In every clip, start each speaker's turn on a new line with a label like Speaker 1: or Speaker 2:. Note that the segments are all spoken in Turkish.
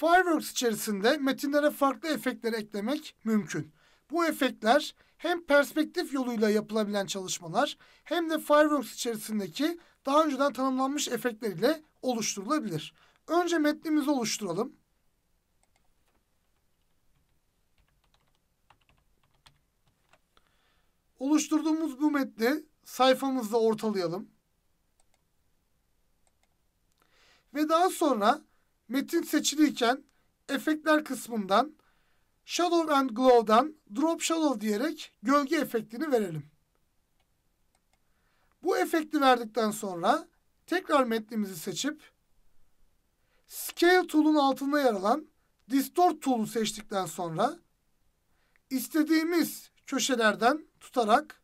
Speaker 1: Fireworks içerisinde metinlere farklı efektler eklemek mümkün. Bu efektler hem perspektif yoluyla yapılabilen çalışmalar hem de Fireworks içerisindeki daha önceden tanımlanmış efektler ile oluşturulabilir. Önce metnimizi oluşturalım. Oluşturduğumuz bu metni sayfamızda ortalayalım. Ve daha sonra metin seçiliyken efektler kısmından Shadow and Glow'dan Drop Shadow diyerek gölge efektini verelim. Bu efekti verdikten sonra tekrar metnimizi seçip Scale Tool'un altında yer alan Distort Tool'u seçtikten sonra istediğimiz köşelerden tutarak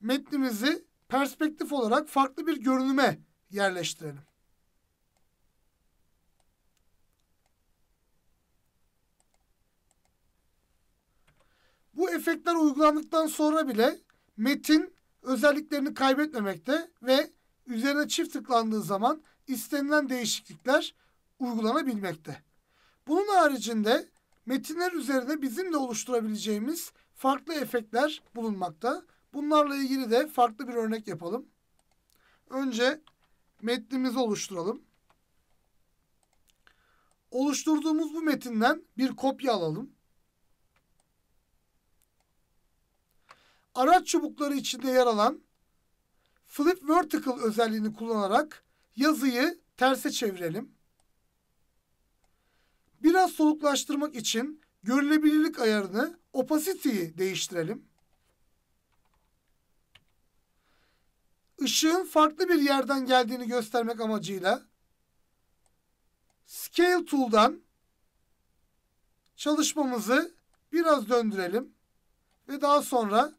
Speaker 1: metnimizi perspektif olarak farklı bir görünüme yerleştirelim. Bu efektler uygulandıktan sonra bile metin özelliklerini kaybetmemekte ve üzerine çift tıklandığı zaman istenilen değişiklikler uygulanabilmekte. Bunun haricinde metinler üzerine bizim de oluşturabileceğimiz farklı efektler bulunmakta. Bunlarla ilgili de farklı bir örnek yapalım. Önce metnimizi oluşturalım. Oluşturduğumuz bu metinden bir kopya alalım. Araç çubukları içinde yer alan Flip Vertical özelliğini kullanarak yazıyı terse çevirelim. Biraz soluklaştırmak için görülebilirlik ayarını opacity'yi değiştirelim. Işığın farklı bir yerden geldiğini göstermek amacıyla Scale Tool'dan çalışmamızı biraz döndürelim ve daha sonra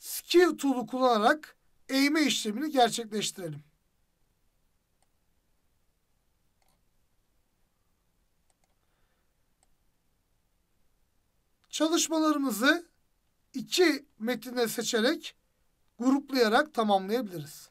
Speaker 1: Scale Tool'u kullanarak eğme işlemini gerçekleştirelim. Çalışmalarımızı iki metinde seçerek gruplayarak tamamlayabiliriz.